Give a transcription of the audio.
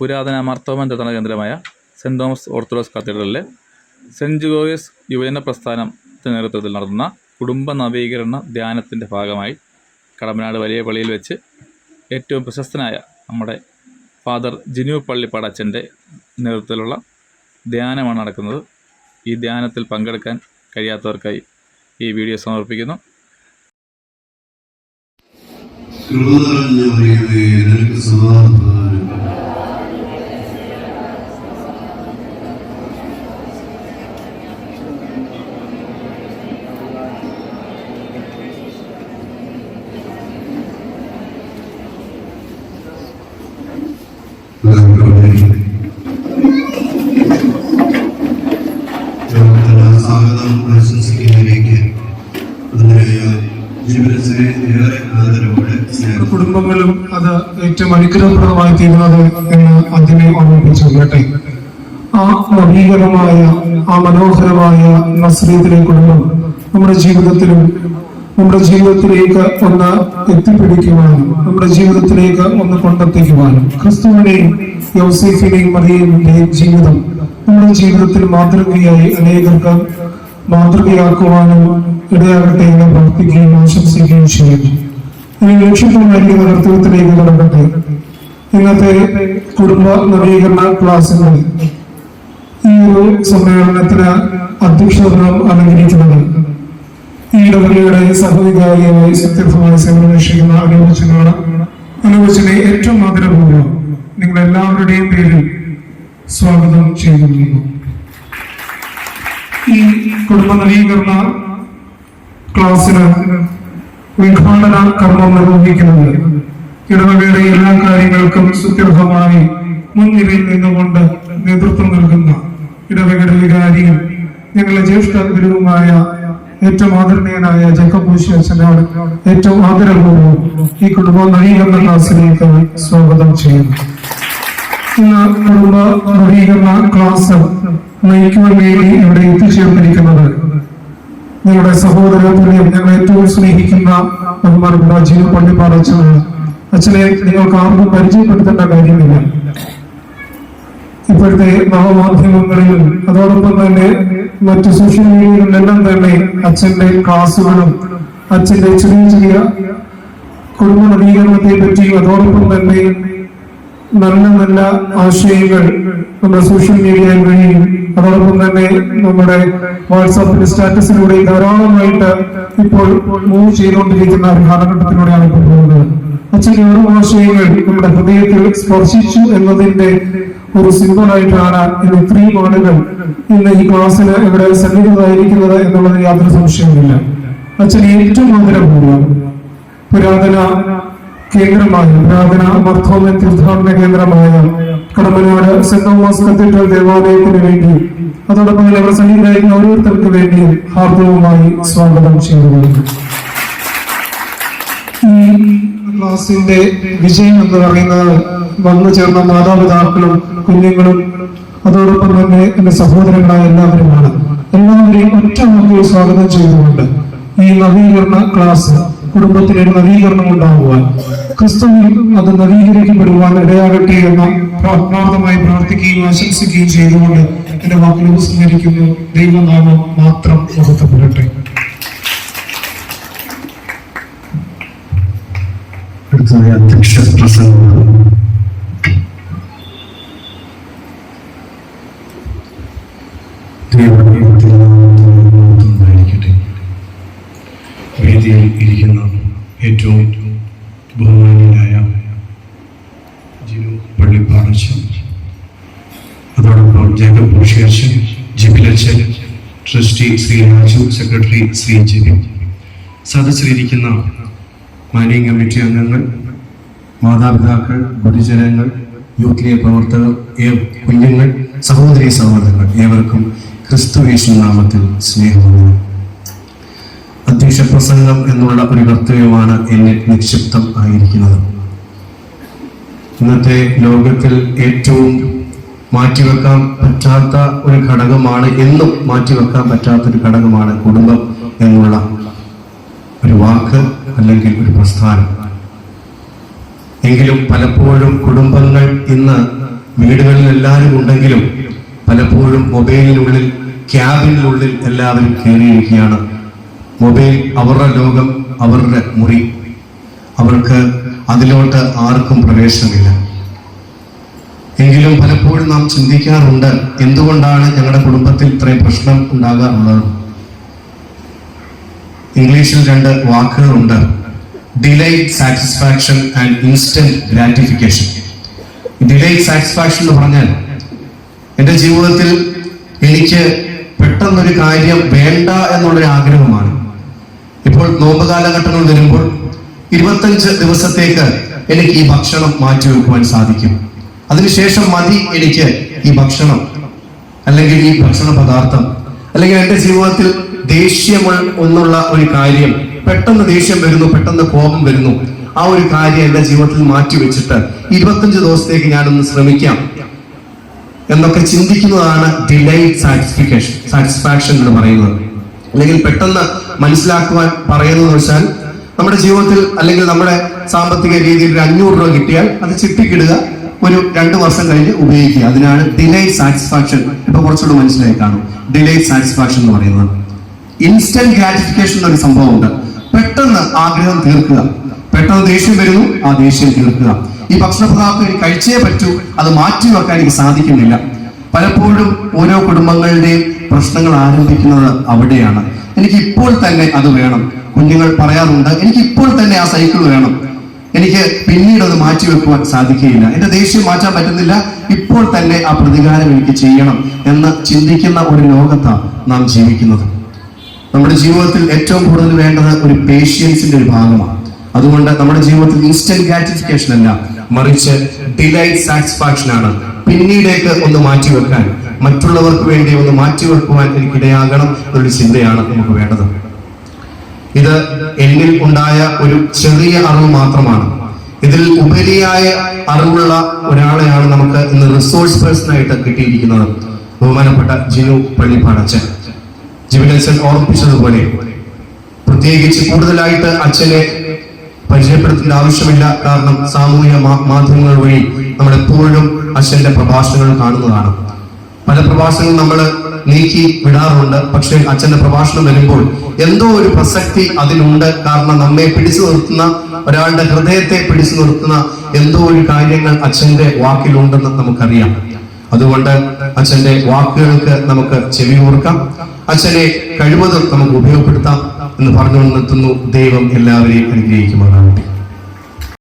പുരാതന മർത്തോമൻ തീർത്ഥാടന കേന്ദ്രമായ സെന്റ് തോമസ് ഓർത്തഡോക്സ് കത്തീഡ്രലിലെ സെന്റ് ജോയസ് യുവജന പ്രസ്ഥാനത്തിന് നേതൃത്വത്തിൽ നടത്തുന്ന കുടുംബ നവീകരണ ധ്യാനത്തിന്റെ ഭാഗമായി കടമ്പനാട് വലിയ പള്ളിയിൽ വെച്ച് ഏറ്റവും പ്രശസ്തനായ നമ്മുടെ ഫാദർ ജിനു പള്ളിപ്പാടച്ചന്റെ നേതൃത്വത്തിലുള്ള ധ്യാനമാണ് നടക്കുന്നത്. ഈ ധ്യാനത്തിൽ പങ്കെടുക്കാൻ കഴിയാത്തവർക്കായി ഈ വീഡിയോ സമർപ്പിക്കുന്നു. കൃപ നിറഞ്ഞ നിനക്ക് സമാധാനം സ്വാഗതം ജീവിതത്തിലെ ഏറെ ആദരവോടെ കുടുംബങ്ങളും അത് ഏറ്റവും അനുഗ്രഹപ്രദമായി തീരുന്നത് എന്ന് അതിനെ ഓർമ്മിപ്പിച്ചു കേട്ടെ ആ നവീകരമായ ആ മനോഹരമായ നസ്രീത്തിലെ കുടുംബം നമ്മുടെ ജീവിതത്തിലും നമ്മുടെ ജീവിതത്തിലേക്ക് ഒന്ന് എത്തിപ്പിടിക്കുവാനും നമ്മുടെ ജീവിതത്തിലേക്ക് ഒന്ന് കൊണ്ടെത്തിക്കുവാനും ക്രിസ്തുവിനെയും യോസീഫിനെയും മറിയന്റെയും ജീവിതം നമ്മുടെ ജീവിതത്തിൽ മാതൃകയായി അനേകർക്ക് മാതൃകയാക്കുവാനും ഇടയാകട്ടെ എന്ന് പ്രാർത്ഥിക്കുകയും ആശംസിക്കുകയും ചെയ്യുന്നു. ഇനി ലക്ഷ്യത്തിനായിരിക്കുന്ന കർത്തവ്യത്തിലേക്ക് കടക്കട്ടെ. ഇന്നത്തെ കുടുംബ നവീകരണ ക്ലാസ്സുകളിൽ ഈ ഒരു സമ്മേളനത്തിന് അധ്യക്ഷതം അലങ്കരിക്കുന്നത് ഈ ഇടവകയുടെ സഹവികാരിയായി സത്യസമായി സേവനമനുഷ്ഠിക്കുന്ന അനുവചനാണ് അനുവചനെ ഏറ്റവും ആദരപൂർവം നിങ്ങൾ എല്ലാവരുടെയും പേരിൽ സ്വാഗതം ചെയ്യുന്നു. ഈ കുടുംബ നവീകരണ ക്ലാസ്സിന് ഉദ്ഘാടന കർമ്മം നിർവഹിക്കുന്നത്. ഇടവകയുടെ എല്ലാ കാര്യങ്ങൾക്കും സുത്യർഹമായി മുൻനിരയിൽ നിന്നുകൊണ്ട് നേതൃത്വം നൽകുന്ന ഇടവകയുടെ വികാരിയും ഞങ്ങളുടെ ജ്യേഷ്ഠ ഗുരുവുമായ ഏറ്റവും ആദരണീയനായ ജക്കബൂശി അച്ഛനോട് ഏറ്റവും ആദരപൂർവം ഈ കുടുംബ നവീകരണ ക്ലാസ്സിലേക്ക് സ്വാഗതം ചെയ്യുന്നു. ഇന്ന് കുടുംബ നവീകരണ ക്ലാസ് നയിക്കുവാൻ വേണ്ടി ഇവിടെ എത്തിച്ചേർന്നിരിക്കുന്നത്. നിങ്ങളുടെ സഹോദര തുല്യം ഞങ്ങൾ ഏറ്റവും സ്നേഹിക്കുന്ന ബഹുമാനപ്പെട്ട ജീവ പള്ളിപ്പാട് അച്ഛനാണ് അച്ഛനെ നിങ്ങൾക്ക് ആർക്കും പരിചയപ്പെടുത്തേണ്ട കാര്യമില്ല. ഇപ്പോഴത്തെ നവമാധ്യമങ്ങളിലും അതോടൊപ്പം തന്നെ മറ്റ് സോഷ്യൽ മീഡിയകളിലെല്ലാം തന്നെ അച്ഛന്റെ ക്ലാസ്സുകളും അച്ഛന്റെ ചെറിയ ചെറിയ കുടുംബ നവീകരണത്തെ പറ്റിയും അതോടൊപ്പം തന്നെ നല്ല നല്ല ആശയങ്ങൾ നമ്മുടെ സോഷ്യൽ മീഡിയ വഴിയും അതോടൊപ്പം തന്നെ നമ്മുടെ വാട്സാപ്പിൽ സ്റ്റാറ്റസിലൂടെ ധാരാളമായിട്ട് ഇപ്പോൾ മൂവ് ചെയ്തുകൊണ്ടിരിക്കുന്ന ഒരു കാലഘട്ടത്തിലൂടെയാണ് ഇപ്പോൾ പോകുന്നത്. അച്ഛന്റെ ഓരോ ആശയങ്ങൾ നമ്മുടെ ഹൃദയത്തിൽ സ്പർശിച്ചു എന്നതിന്റെ ഒരു സിമ്പിളായിട്ടാണ് ഇന്ന് ഇത്രയും ആളുകൾ ഇന്ന് ഈ ക്ലാസ്സിന് ഇവിടെ സന്നിഹിതമായിരിക്കുന്നത് എന്നുള്ളത് യാതൊരു സംശയവുമില്ല. അച്ഛൻ ഏറ്റവും ആദരപൂർവം പുരാതന കേന്ദ്രമായ പുരാതന മർത്തോമൻ തീർത്ഥാടന കേന്ദ്രമായ കടമനാട് സെന്റ് തോമസ് കത്തീഡ്രൽ ദേവാലയത്തിന് വേണ്ടി. അതോടൊപ്പം തന്നെ ഇവിടെ സന്നിഹിതരായിരുന്ന ഓരോരുത്തർക്ക് വേണ്ടി ഹാർദവുമായി സ്വാഗതം ചെയ്യുന്നു. ഈ ക്ലാസിന്റെ വിജയം എന്ന് പറയുന്നത് വന്നു ചേർന്ന മാതാപിതാക്കളും കുഞ്ഞുങ്ങളും അതോടൊപ്പം തന്നെ എന്റെ സഹോദരങ്ങളായ എല്ലാവരുമാണ്. എല്ലാവരെയും ഒറ്റ നോക്കി സ്വാഗതം ചെയ്തുകൊണ്ട് ഈ നവീകരണ ക്ലാസ് കുടുംബത്തിന് ഒരു നവീകരണം ഉണ്ടാകുവാൻ ക്രിസ്തുവിൽ അത് നവീകരിക്കപ്പെടുവാൻ ഇടയാകട്ടെ എന്ന ആത്മാർത്ഥമായി പ്രാർത്ഥിക്കുകയും ആശംസിക്കുകയും ചെയ്തുകൊണ്ട് എന്റെ വാക്കിൽ ഉപസംഹരിക്കുന്നു. ദൈവനാമം മാത്രം മഹത്വപ്പെടട്ടെ. അധ്യക്ഷ പ്രസംഗം. വേദിയിൽ ഇരിക്കുന്ന ഏറ്റവും ബഹുമാനീയനായ ജിനു പള്ളിപ്പാടച്ചൻ അതോടൊപ്പം ജേക്കബ് ഭൂഷിയർച്ചൻ ജിബിലച്ചൻ ട്രസ്റ്റി ശ്രീ രാജു സെക്രട്ടറി ശ്രീ ജിബി സദസ്സിലിരിക്കുന്ന മാനേജിംഗ് കമ്മിറ്റി അംഗങ്ങൾ മാതാപിതാക്കൾ പൊതുജനങ്ങൾ യൂത്ത് ലീഗ് പ്രവർത്തകർ കുഞ്ഞുങ്ങൾ സഹോദരി സഹോദരങ്ങൾ ഏവർക്കും ക്രിസ്തു യേശു നാമത്തിൽ സ്നേഹമാണ് അധ്യക്ഷ പ്രസംഗം എന്നുള്ള ഒരു കർത്തവ്യമാണ് എന്നിൽ നിക്ഷിപ്തം ആയിരിക്കുന്നത്. ഇന്നത്തെ ലോകത്തിൽ ഏറ്റവും മാറ്റിവെക്കാൻ പറ്റാത്ത ഒരു ഘടകമാണ് എന്നും മാറ്റിവെക്കാൻ പറ്റാത്ത ഒരു ഘടകമാണ് കുടുംബം എന്നുള്ള ഒരു വാക്ക് അല്ലെങ്കിൽ ഒരു പ്രസ്ഥാനം. എങ്കിലും പലപ്പോഴും കുടുംബങ്ങൾ ഇന്ന് വീടുകളിൽ എല്ലാവരും ഉണ്ടെങ്കിലും പലപ്പോഴും മൊബൈലിനുള്ളിൽ ക്യാബിനുള്ളിൽ എല്ലാവരും കയറിയിരിക്കുകയാണ്. മൊബൈൽ അവരുടെ ലോകം അവരുടെ മുറി. അവർക്ക് അതിലോട്ട് ആർക്കും പ്രവേശനമില്ല. എങ്കിലും പലപ്പോഴും നാം ചിന്തിക്കാറുണ്ട് എന്തുകൊണ്ടാണ് ഞങ്ങളുടെ കുടുംബത്തിൽ ഇത്രയും പ്രശ്നം ഉണ്ടാകാറുള്ളത്? ഇംഗ്ലീഷിൽ രണ്ട് വാക്കുകളുണ്ട്. Delight satisfaction and instant gratification delight satisfaction എന്ന് പറഞ്ഞാൽ എന്റെ ജീവിതത്തിൽ എനിക്ക് പെട്ടെന്നൊരു കാര്യം വേണ്ട എന്നുള്ളൊരു ആഗ്രഹമാണ്. ഇപ്പോൾ നോമ്പ് കാലഘട്ടങ്ങൾ വരുമ്പോൾ ഇരുപത്തഞ്ച് ദിവസത്തേക്ക് എനിക്ക് ഈ ഭക്ഷണം മാറ്റി വെക്കുവാൻ സാധിക്കും. അതിനുശേഷം മതി എനിക്ക് ഈ ഭക്ഷണം അല്ലെങ്കിൽ ഈ ഭക്ഷണ പദാർത്ഥം അല്ലെങ്കിൽ എന്റെ ജീവിതത്തിൽ ദേഷ്യം ഒന്നുള്ള ഒരു കാര്യം പെട്ടെന്ന് ദേഷ്യം വരുന്നു പെട്ടെന്ന് കോപം വരുന്നു. ആ ഒരു കാര്യം എന്റെ ജീവിതത്തിൽ മാറ്റി വെച്ചിട്ട് ഇരുപത്തഞ്ച് ദിവസത്തേക്ക് ഞാനൊന്ന് ശ്രമിക്കാം എന്നൊക്കെ ചിന്തിക്കുന്നതാണ് ഡിലൈറ്റ് സാറ്റിസ്ഫിക്കേഷൻ സാറ്റിസ്ഫാക്ഷൻ എന്ന് പറയുന്നത്. അല്ലെങ്കിൽ പെട്ടെന്ന് മനസ്സിലാക്കുവാൻ പറയുന്നത് വെച്ചാൽ നമ്മുടെ ജീവിതത്തിൽ അല്ലെങ്കിൽ നമ്മുടെ സാമ്പത്തിക രീതിയിൽ ഒരു അഞ്ഞൂറ് രൂപ കിട്ടിയാൽ അത് ചിട്ടിക്കിടുക ഒരു രണ്ട് വർഷം കഴിഞ്ഞ് ഉപയോഗിക്കുക. അതിനാണ് ഡിലേ സാറ്റിസ്ഫാക്ഷൻ ഇപ്പൊ കുറച്ചുകൂടെ മനസ്സിലായി കാണും. ഡിലേ സാറ്റിസ്ഫാക്ഷൻ എന്ന് പറയുന്നത്. ഇൻസ്റ്റന്റ് ഗ്രാറ്റിഫിക്കേഷൻ എന്നൊരു സംഭവമുണ്ട്. പെട്ടെന്ന് ആഗ്രഹം തീർക്കുക. പെട്ടെന്ന് ദേഷ്യം വരുന്നു ആ ദേഷ്യം തീർക്കുക. ഈ ഭക്ഷണ പദാർത്ഥം എനിക്ക് കഴിച്ചേ പറ്റൂ. അത് മാറ്റി വെക്കാൻ എനിക്ക് സാധിക്കുന്നില്ല. പലപ്പോഴും ഓരോ കുടുംബങ്ങളുടെയും പ്രശ്നങ്ങൾ ആരംഭിക്കുന്നത് അവിടെയാണ്. എനിക്ക് ഇപ്പോൾ തന്നെ അത് വേണം. കുഞ്ഞുങ്ങൾ പറയാറുണ്ട് എനിക്ക് ഇപ്പോൾ തന്നെ ആ സൈക്കിൾ വേണം. എനിക്ക് പിന്നീട് അത് മാറ്റി വെക്കുവാൻ സാധിക്കുകയില്ല. എന്റെ ദേഷ്യം മാറ്റാൻ പറ്റുന്നില്ല. ഇപ്പോൾ തന്നെ ആ പ്രതികാരം എനിക്ക് ചെയ്യണം എന്ന് ചിന്തിക്കുന്ന ഒരു ലോകത്താണ് നാം ജീവിക്കുന്നത്. നമ്മുടെ ജീവിതത്തിൽ ഏറ്റവും കൂടുതൽ വേണ്ടത് ഒരു പേഷ്യൻസിന്റെ ഒരു ഭാഗമാണ്. അതുകൊണ്ട് നമ്മുടെ ജീവിതത്തിൽ ഇൻസ്റ്റന്റ് ഗ്രാറ്റിഫിക്കേഷൻ അല്ല മറിച്ച് ഡിലൈറ്റ് സാറ്റിസ്ഫാക്ഷൻ ആണ്. പിന്നീടേക്ക് ഒന്ന് മാറ്റിവെക്കാൻ മറ്റുള്ളവർക്ക് വേണ്ടി ഒന്ന് മാറ്റിവെക്കുവാൻ എനിക്കിടയാകണം എന്നൊരു ചിന്തയാണ് നമുക്ക് വേണ്ടത്. ഇത് എന്നിൽ ഉണ്ടായ ഒരു ചെറിയ അറിവ് മാത്രമാണ്. ഇതിൽ ഉപരിയായ അറിവുള്ള ഒരാളെയാണ് നമുക്ക് ഇന്ന് റിസോഴ്സ് പേഴ്സൺ ആയിട്ട് കിട്ടിയിരിക്കുന്നത്. ബഹുമാനപ്പെട്ട ജിനു പള്ളിപ്പാടച്ചൻ. ജിബിനച്ചൻ ഓർമ്മിപ്പിച്ചതുപോലെ പ്രത്യേകിച്ച് കൂടുതലായിട്ട് അച്ഛനെ പരിചയപ്പെടുത്തേണ്ട ആവശ്യമില്ല. കാരണം സാമൂഹിക മാധ്യമങ്ങൾ വഴി നമ്മൾ എപ്പോഴും അച്ഛന്റെ പ്രഭാഷണങ്ങൾ കാണുന്നതാണ്. പല പ്രഭാഷണങ്ങൾ നമ്മൾ നീക്കി വിടാറുണ്ട്. പക്ഷെ അച്ഛന്റെ പ്രഭാഷണം വരുമ്പോൾ എന്തോ ഒരു പ്രസക്തി അതിലുണ്ട്. കാരണം നമ്മെ പിടിച്ചു നിർത്തുന്ന ഒരാളുടെ ഹൃദയത്തെ പിടിച്ചു നിർത്തുന്ന എന്തോ ഒരു കാര്യങ്ങൾ അച്ഛന്റെ വാക്കിലുണ്ടെന്ന് നമുക്കറിയാം. അതുകൊണ്ട് അച്ഛന്റെ വാക്കുകൾക്ക് നമുക്ക് ചെവി ഓർക്കാം അച്ഛനെ കഴിവതും നമുക്ക് ഉപയോഗപ്പെടുത്താം എന്ന് പറഞ്ഞുകൊണ്ട് നിർത്തുന്നു ദൈവം. എല്ലാവരെയും അനുഗ്രഹിക്കുമാറാവട്ടെ.